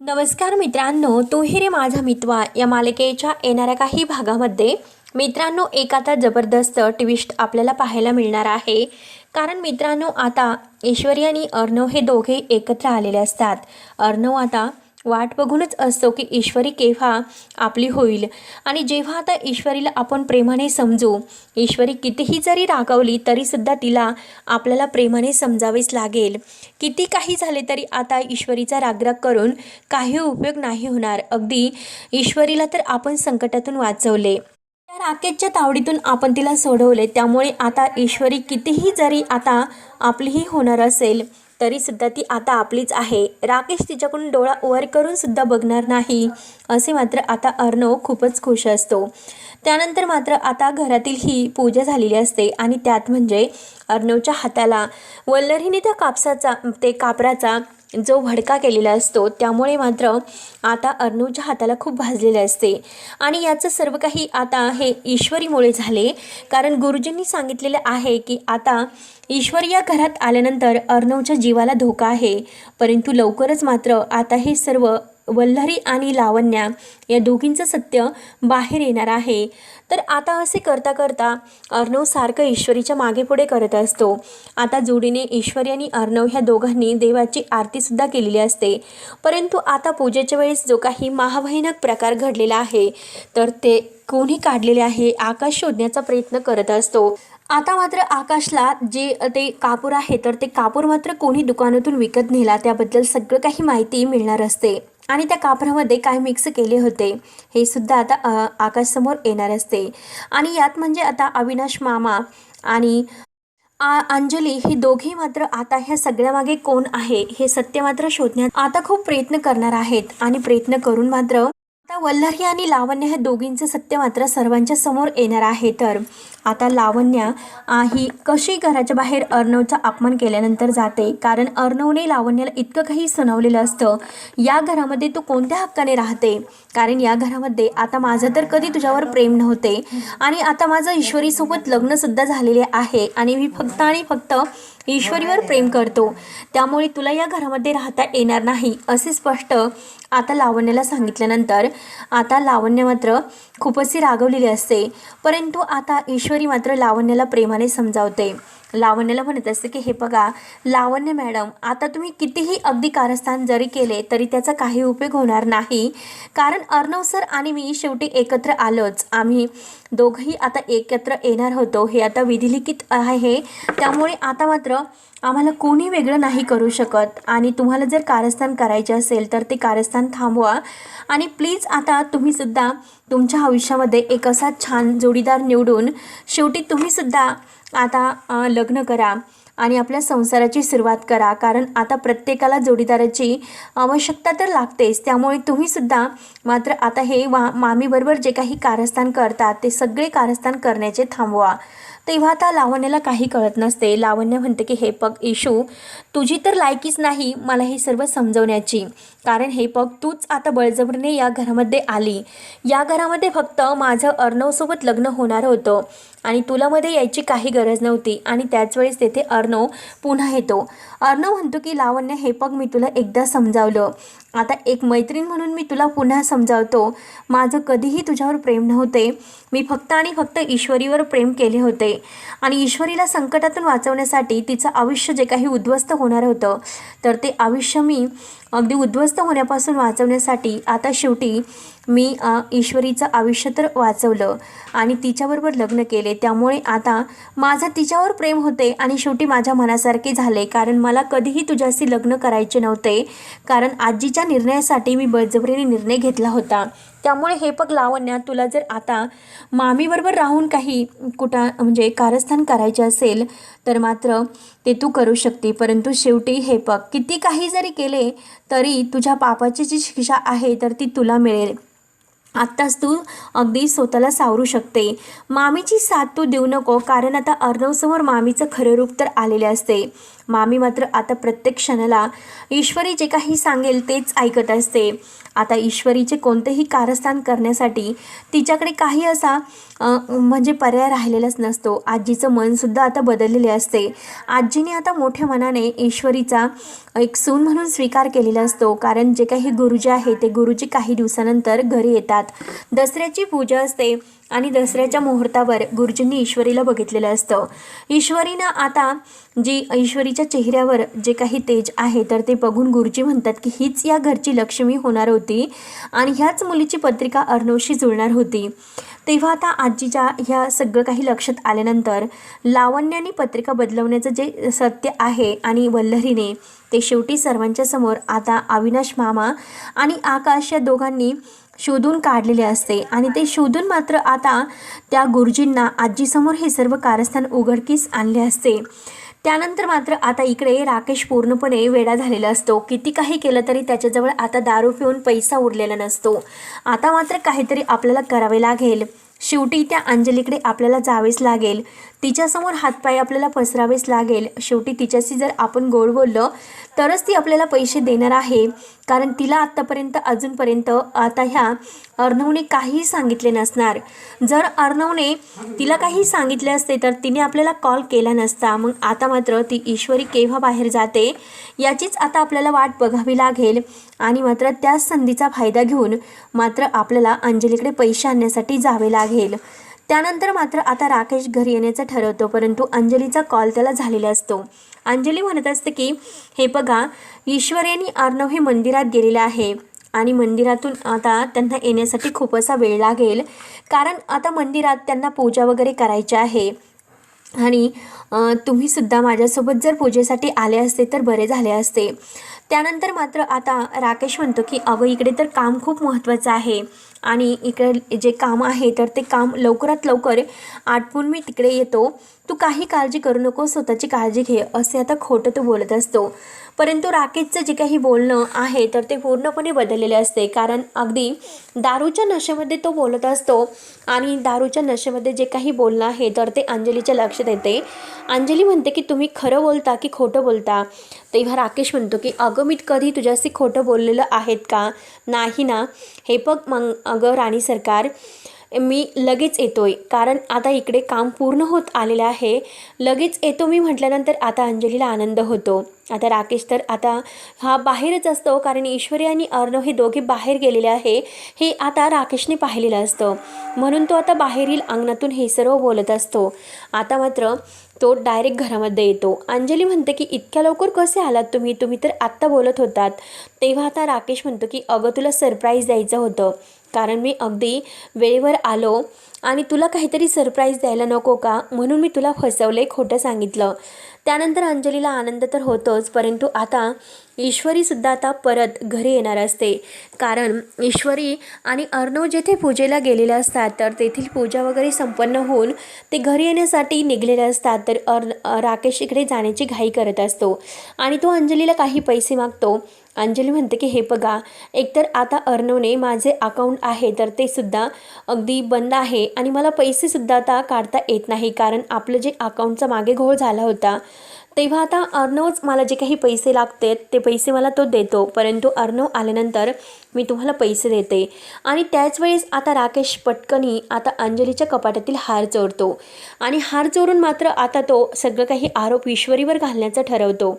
नमस्कार मित्रांनो तू ही रे माझा मितवा. या मालिकेच्या येणाऱ्या काही भागामध्ये मित्रांनो एक आता जबरदस्त ट्विस्ट आपल्याला पाहायला मिळणार आहे. कारण मित्रांनो आता ऐश्वर्या आणि अर्णव हे दोघे एकत्र आलेले असतात. अर्णव आता वाट बघूनच असतो की ईश्वरी केव्हा आपली होईल. आणि जेव्हा आता ईश्वरीला आपण प्रेमाने समजू ईश्वरी कितीही जरी रागवली तरीसुद्धा तिला आपल्याला प्रेमाने समजावेच लागेल. किती काही झाले तरी आता ईश्वरीचा रागराग करून काही उपयोग नाही होणार. अगदी ईश्वरीला तर आपण संकटातून वाचवले. त्या राकेशच्या तावडीतून आपण तिला सोडवले. त्यामुळे आता ईश्वरी कितीही जरी आता आपलीही होणार असेल तरीसुद्धा ती आता आपलीच आहे. राकेश तिच्याकडून डोळा वर करून सुद्धा बघणार नाही असे मात्र आता अर्णव खूपच खुश असतो. त्यानंतर मात्र आता घरातील ही पूजा झालेली असते आणि त्यात म्हणजे अर्णवच्या हाताला वल्लरीने त्या कापसाचा ते कापराचा जो भडका केलेला असतो त्यामुळे मात्र आता अर्णवच्या हाताला खूप भाजलेले असते. आणि याचं सर्व काही आता हे ईश्वरीमुळे झाले. कारण गुरुजींनी सांगितलेलं आहे की आता ईश्वर या घरात आल्यानंतर अर्णवच्या जीवाला धोका आहे. परंतु लवकरच मात्र आता हे सर्व वल्लरी आणि लावण्या या दोघींचं सत्य बाहेर येणार आहे. तर आता असे करता करता अर्णव सारखं ईश्वरीच्या मागे पुढे करत असतो. आता जोडीने ईश्वरी आणि अर्णव ह्या दोघांनी देवाची आरतीसुद्धा केलेली असते. परंतु आता पूजेच्या वेळेस जो काही महाभयानक प्रकार घडलेला आहे तर ते कोणी काढलेले आहे आकाश शोधण्याचा प्रयत्न करत असतो. आता मात्र आकाशला जे ते कापूर आहे तर ते कापूर मात्र कोणी दुकानातून विकत नेला त्याबद्दल सगळं काही माहिती मिळणार असते. आणि त्या कापरामध्ये काय मिक्स केले होते. हे सुद्धा आता आकाशसमोर येणार असते. आणि यात म्हणजे आता अविनाश मामा आणि आ अंजली ही दोघी मात्र आता ह्या सगळ्यामागे कोण आहे हे सत्य मात्र शोधण्यात आता खूप प्रयत्न करणार आहेत. आणि प्रयत्न करून मात्र आता वल्लरी आणि लावण्य ह्या दोघींचं सत्य मात्र सर्वांच्या समोर येणार आहे. तर आता लावण्या ही कशी घराच्या बाहेर अर्णवचा अपमान केल्यानंतर जाते? कारण अर्णवने लावण्याला इतकं काही सुनावलेलं असतं. या घरामध्ये तू कोणत्या हक्काने राहते? कारण या घरामध्ये आता माझं तर कधी तुझ्यावर प्रेम नव्हते. आणि आता माझं ईश्वरीसोबत लग्नसुद्धा झालेले आहे. आणि मी फक्त आणि फक्त ईश्वरीवर प्रेम करतो. त्यामुळे तुला या घरामध्ये राहता येणार नाही असे स्पष्ट आता लावण्याला सांगितल्यानंतर आता लावण्य मात्र खूपच रागवलेली असते. परंतु आता ईश्वरी मात्र लावण्याला प्रेमाने समजावते. लावण्याला म्हणत असते की हे बघा लावण्य मॅडम आता तुम्ही कितीही अगदी कारस्थान जरी केले तरी त्याचा काही उपयोग होणार नाही. कारण अर्णव सर आणि मी शेवटी एकत्र आलोच. आम्ही दोघंही आता एकत्र येणार होतो. हे आता विधिलिखित आहे. त्यामुळे आता मात्र आम्हाला कोणी वेगळं नाही करू शकत. आणि तुम्हाला जर कारस्थान करायचे असेल तर ते कारस्थान थांबवा. आणि प्लीज आता तुम्हीसुद्धा तुमच्या आयुष्यामध्ये एक असा छान जोडीदार निवडून शेवटी तुम्हीसुद्धा आता लग्न करा आणि आपल्या संसाराची सुरुवात करा. कारण आता प्रत्येकाला जोडीदाराची आवश्यकता तर लागतेच. त्यामुळे तुम्हीसुद्धा मात्र आता हे वा मामीबरोबर जे काही कारस्थान करतात ते सगळे कारस्थान करण्याचे थांबवा. तेव्हा आता लावण्याला काही कळत नसते. लावण्य म्हणते की हे पग इशू तुझी तर लायकीच नाही. मला हे सर्व समजवण्याची. कारण हे पग तूच आता बळजबरीने या घरामध्ये आली. या घरामध्ये फक्त माझं अर्णवसोबत लग्न होणार होतं. आणि तुला मध्ये यायची काही गरज नव्हती. आणि त्याच वेळेस तेथे अर्णव पुन्हा येतो. अर्णव म्हणतो की लावण्य हे पग मी तुला एकदा समजावलं. आता एक मैत्रीण म्हणून मी तुला पुन्हा समजावतो. माझं कधीही तुझ्यावर प्रेम नव्हते. मी फक्त आणि फक्त ईश्वरीवर प्रेम केले होते. आणि ईश्वरीला संकटातून वाचवण्यासाठी तिचं आयुष्य जे काही उद्ध्वस्त होणार होतं तर ते आयुष्य मी अगदी उद्ध्वस्त होण्यापासून वाचवण्यासाठी आता शेवटी मी ईश्वरीचं आयुष्य तर वाचवलं आणि तिच्याबरोबर लग्न केले. त्यामुळे आता माझं तिच्यावर प्रेम होते आणि शेवटी माझ्या मनासारखे झाले. कारण मला कधीही तुझ्याशी लग्न करायचे नव्हते. कारण आजीच्या निर्णयासाठी मी बळजबरीने निर्णय घेतला होता. त्यामुळे हे पग लावण्या तुला जर आता मामीबरोबर राहून काही कुठं म्हणजे कारस्थान करायचे असेल तर मात्र ते तू करू शकते. परंतु शेवटी हे पग किती काही जरी केले तरी तुझ्या पापाची जी शिक्षा आहे तर ती तुला मिळेल. आत्ताच तू अगदी स्वतःला सावरू शकते. मामीची साथ तू देऊ नको कारण आता अर्णवसमोर मामीचं खरं रूप तर आलेले असते. मामी मात्र आता प्रत्येक क्षणाला ईश्वरी जे काही सांगेल तेच ऐकत असते. आता ईश्वरीचे कोणतेही कारस्थान करण्यासाठी तिच्याकडे काही असा म्हणजे पर्याय राहिलेलाच नसतो. आजीचं मनसुद्धा आता बदललेले असते. आजीने आता मोठ्या मनाने ईश्वरीचा एक सून म्हणून स्वीकार केलेला असतो. कारण जे काही गुरुजी आहे ते गुरुजी काही दिवसानंतर घरी येतात. दसऱ्याची पूजा असते. आणि दसऱ्याच्या मुहूर्तावर गुरुजींनी ईश्वरीला बघितलेलं असतं. ईश्वरीनं आता जी ईश्वरीच्या चेहऱ्यावर जे काही तेज आहे तर ते बघून गुरुजी म्हणतात की हीच या घरची लक्ष्मी होणार होती आणि ह्याच मुलीची पत्रिका अर्णवशी जुळणार होती. तेव्हा आता आजीच्या ह्या सगळं काही लक्षात आल्यानंतर लावण्याने पत्रिका बदलवण्याचं जे सत्य आहे आणि वल्लरीने ते शेवटी सर्वांच्या समोर आता अविनाश मामा आणि आकाश या दोघांनी शोधून काढलेले असते. आणि ते शोधून मात्र आता त्या गुरुजींना आजीसमोर हे सर्व कारस्थान उघडकीस आणले असते. त्यानंतर मात्र आता इकडे राकेश पूर्णपणे वेडा झालेला असतो. किती काही केलं तरी त्याच्याजवळ आता दारू पिऊन पैसा उरलेला नसतो. आता मात्र काहीतरी आपल्याला करावे लागेल. शेवटी त्या अंजलीकडे आपल्याला जावेच लागेल. तिच्यासमोर हातपाय आपल्याला पसरावेच लागेल. शेवटी तिच्याशी जर आपण गोड बोललं तरच ती आपल्याला पैसे देणार आहे. कारण तिला आत्तापर्यंत अजूनपर्यंत आता ह्या अर्णवने काहीही सांगितले नसणार. जर अर्णवने तिला काही सांगितले असते तर तिने आपल्याला कॉल केला नसता. मग आता मात्र ती ईश्वरी केव्हा बाहेर जाते याचीच आता आपल्याला वाट बघावी लागेल. आणि मात्र त्याच संधीचा फायदा घेऊन मात्र आपल्याला अंजलीकडे पैसे आणण्यासाठी जावे लागेल. त्यानंतर मात्र आता राकेश घरी येण्याचं ठरवतो परंतु अंजलीचा कॉल त्याला झालेला असतो. अंजली म्हणत असते की हे बघा ईश्वर यांनी अर्णव हे मंदिरात गेलेलं आहे आणि मंदिरातून आता त्यांना येण्यासाठी खूप असा वेळ लागेल. कारण आता मंदिरात त्यांना पूजा वगैरे करायची आहे आणि तुम्हीसुद्धा माझ्यासोबत जर पूजेसाठी आले असते तर बरे झाले असते. त्यानंतर मात्र आता राकेश म्हणतो की अगं इकडे तर काम खूप महत्त्वाचं आहे. आणि इकडे जे काम आहे तर ते काम लवकरात लवकर आटपून मी तिकडे येतो. तू काही काळजी करू नको स्वतःची काळजी घे असे आता खोटं तो बोलत असतो. परंतु राकेशचं जे काही बोलणं आहे तर ते पूर्णपणे बदललेले असते. कारण अगदी दारूच्या नशेमध्ये तो बोलत असतो. आणि दारूच्या नशेमध्ये जे काही बोलणं आहे तर ते अंजलीच्या लक्षात येते. अंजली म्हणते की तुम्ही खरं बोलता की खोटं बोलता? तेव्हा राकेश म्हणतो की अगं मी कधी तुझ्याशी खोटं बोललेलं आहेत का? नाही ना. हे बघ मग अगं राणी सरकार मी लगेच येतोय. कारण आता इकडे काम पूर्ण होत आलेलं आहे. लगेच येतो मी म्हटल्यानंतर आता अंजलीला आनंद होतो. आता राकेश तर आता हा बाहेरच असतो. कारण ईश्वरी आणि अर्णव हे दोघे बाहेर गेलेले आहे. हे आता राकेशने पाहिलेलं असतं. म्हणून तो आता बाहेरील अंगणातून हे सर्व बोलत असतो. आता मात्र तो डायरेक्ट घरामध्ये येतो. अंजली म्हणते की इतक्या लवकर कसे आलात तुम्ही? तुम्ही तर आत्ता बोलत होतात. तेव्हा आता राकेश म्हणतो की अगं तुला सरप्राईज द्यायचं होतं. कारण मी अगदी वेळेवर आलो आणि तुला काहीतरी सरप्राईज द्यायला नको का? म्हणून मी तुला फसवले खोटं सांगितलं. त्यानंतर अंजलीला आनंद तर होतोच परंतु आता ईश्वरीसुद्धा आता परत घरी येणार असते. कारण ईश्वरी आणि अर्णव जेथे पूजेला गेलेले असतात तर तेथील पूजा वगैरे संपन्न होऊन ते घरी येण्यासाठी निघलेले असतात. तर अर् राकेश इकडे जाण्याची घाई करत असतो. आणि तो अंजलीला काही पैसे मागतो. अंजली म्हणते की हे बघा एकतर आता अर्णवने माझे अकाउंट आहे तर ते सुद्धा अगदी बंद आहे आणि मला पैसेसुद्धा आता काढता येत नाही कारण आपलं जे अकाउंटचा मागे घोळ झाला होता तेव्हा आता अर्णवच मला जे काही पैसे लागते ते पैसे मला तो देतो. परंतु अर्णव आल्यानंतर मी तुम्हाला पैसे देते. आणि त्याच वेळेस आता राकेश पटकनी आता अंजलीच्या कपाटातील हार चोरतो. आणि हार चोरून मात्र आता तो सगळं काही आरोप ईश्वरीवर घालण्याचा ठरवतो.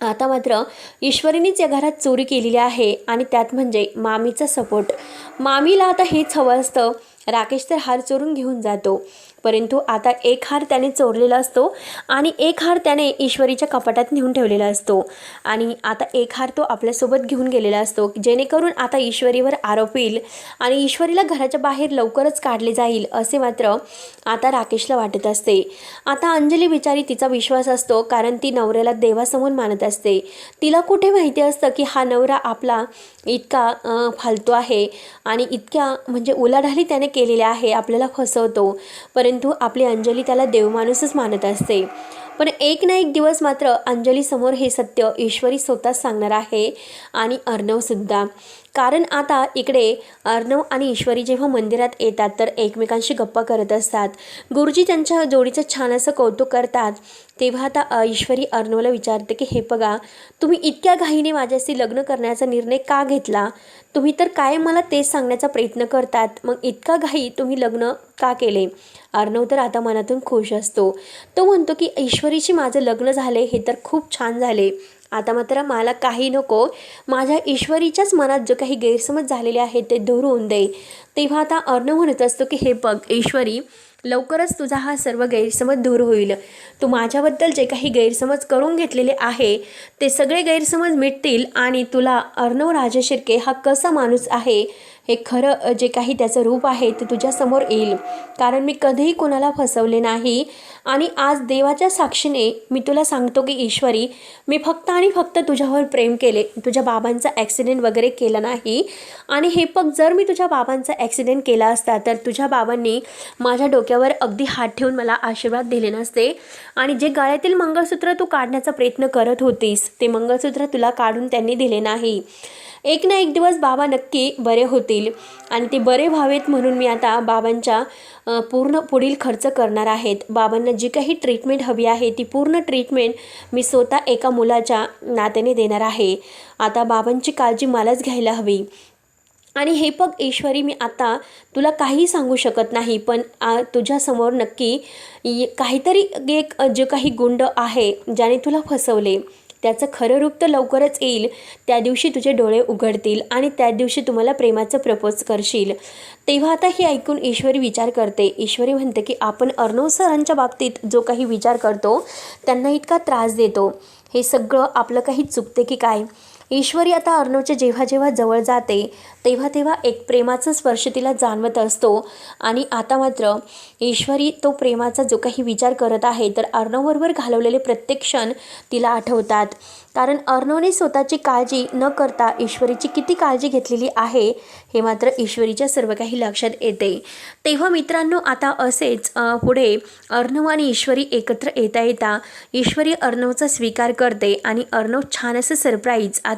आता मात्र ईश्वरीनेच या घरात चोरी केलेली आहे आणि त्यात म्हणजे मामीचा सपोर्ट. मामीला आता हेच हवं असतं. राकेश तर हार चोरून घेऊन जातो. परंतु आता एक हार त्याने चोरलेला असतो आणि एक हार त्याने ईश्वरीच्या कपाटात नेऊन ठेवलेला असतो. आणि आता एक हार तो आपल्यासोबत घेऊन गेलेला असतो जेणेकरून आता ईश्वरीवर आरोप येईल आणि ईश्वरीला घराच्या बाहेर लवकरच काढले जाईल असे मात्र आता राकेशला वाटत असते. आता अंजली बिचारी तिचा विश्वास असतो कारण ती नवऱ्याला देवासमोर मानत असते. तिला कुठे माहिती असतं की हा नवरा आपला इतका फालतू आहे आणि इतक्या म्हणजे उलाढाली त्याने केलेल्या आहे आपल्याला फसवतो. परंतु आपली अंजली त्याला देवमाणूसच मानत असते. पण एक ना एक दिवस मात्र अंजलीसमोर हे सत्य ईश्वरी स्वतःच सांगणार आहे आणि अर्णवसुद्धा. कारण आता इकडे अर्णव आणि ईश्वरी जेव्हा मंदिरात येतात तर एकमेकांशी गप्पा करत असतात. गुरुजी त्यांच्या जोडीचं छान असं कौतुक करतात. तेव्हा आता ईश्वरी अर्णवला विचारते की हे बघा तुम्ही इतक्या घाईने माझ्याशी लग्न करण्याचा निर्णय का घेतला? तुम्ही तर काय मला तेच सांगण्याचा प्रयत्न करतात. मग इतका घाई तुम्ही लग्न का केले? अर्णव तर आता मनातून खुश असतो. तो म्हणतो की ईश्वरीशी माझं लग्न झाले हे तर खूप छान झाले. आता मात्र मला काही नको. माझ्या ईश्वरीच्याच मनात जो काही गैरसमज झालेले आहे ते धरून दे. तेव्हा आता अर्णव म्हणत असतो की हे बघ ईश्वरी लवकरच तुझा हा सर्व गैरसमज दूर होईल. तू माझ्याबद्दल जे काही गैरसमज करून घेतलेले आहे ते सगळे गैरसमज मिटतील आणि तुला अर्णव राजशिर्के हा कसा माणूस आहे हे खरं जे काही त्याचं रूप आहे ते तुझ्यासमोर येईल. कारण मी कधीही कोणाला फसवले नाही. आणि आज देवाच्या साक्षीने मी तुला सांगतो की ईश्वरी मी फक्त आणि फक्त तुझ्यावर प्रेम केले. तुझ्या बाबांचा ॲक्सिडेंट वगैरे केला नाही. आणि हे पग जर मी तुझ्या बाबांचा ॲक्सिडेंट केला असता तर तुझ्या बाबांनी माझ्या डोक्यावर अगदी हात ठेवून मला आशीर्वाद दिले नसते. आणि जे गळ्यातील मंगळसूत्र तू काढण्याचा प्रयत्न करत होतीस ते मंगळसूत्र तुला काढून त्यांनी दिले नाही. एक ना एक दिवस बाबा नक्की बरे होतील. आणि ते बरे व्हावेत म्हणून मी आता बाबांच्या पूर्ण पुढील खर्च करणार आहेत. बाबांना जी काही ट्रीटमेंट हवी आहे ती पूर्ण ट्रीटमेंट मी स्वतः एका मुलाच्या नात्याने देणार आहे. आता बाबांची काळजी मलाच घ्यायला हवी. आणि हे बघ ईश्वरी मी आता तुला काही सांगू शकत नाही पण आ, तुझ्यासमोर नक्की काहीतरी एक जे काही गुंड आहे ज्याने तुला फसवले. त्याचं खरं रूप तर लवकरच येईल. त्या दिवशी तुझे डोळे उघडतील आणि त्या दिवशी तुम्हाला प्रेमाचं प्रपोज करशील. तेव्हा आता हे ऐकून ईश्वरी विचार करते. ईश्वरी म्हणते की आपण अर्णव सरांच्या बाबतीत जो काही विचार करतो त्यांना इतका त्रास देतो. हे सगळं आपलं काही चुकते की काय? ईश्वरी आता अर्णवच्या जेव्हा जेव्हा जवळ जाते तेव्हा तेव्हा एक प्रेमाचा स्पर्श तिला जाणवत असतो. आणि आता मात्र ईश्वरी तो प्रेमाचा जो काही विचार करत आहे तर अर्णवबरोबर घालवलेले प्रत्येक क्षण तिला आठवतात. कारण अर्णवने स्वतःची काळजी न करता ईश्वरीची किती काळजी घेतलेली आहे हे मात्र ईश्वरीच्या सर्व काही लक्षात येते. तेव्हा मित्रांनो आता असेच पुढे अर्णव आणि ईश्वरी एकत्र येता येता ईश्वरी अर्णवचा स्वीकार करते आणि अर्णव छान असं सरप्राईज आता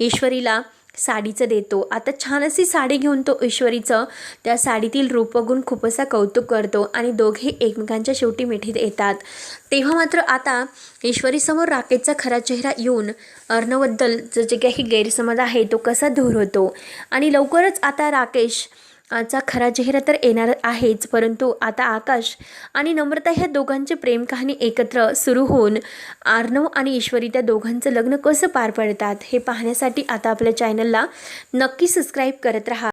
ईश्वरीला साडीचं देतो. आता छान अशी साडी घेऊन तो ईश्वरीचं त्या साडीतील रूप बघून खूप असा कौतुक करतो आणि दोघे एकमेकांच्या शेवटी मिठीत येतात. तेव्हा मात्र आता ईश्वरीसमोर राकेशचा खरा चेहरा येऊन अर्णबद्दल जो जे काही गैरसमज आहे तो कसा दूर होतो? आणि लवकरच आता राकेश आजचा खरा चेहरा तर येणार आहेच परंतु आता आकाश आणि नम्रता ह्या दोघांची प्रेम कहाणी एकत्र सुरू होऊन आर्नव आणि ईश्वरी त्या दोघांचं लग्न कसं पार पडतात हे पाहण्यासाठी आता आपल्या चॅनलला नक्की सबस्क्राईब करत राहा.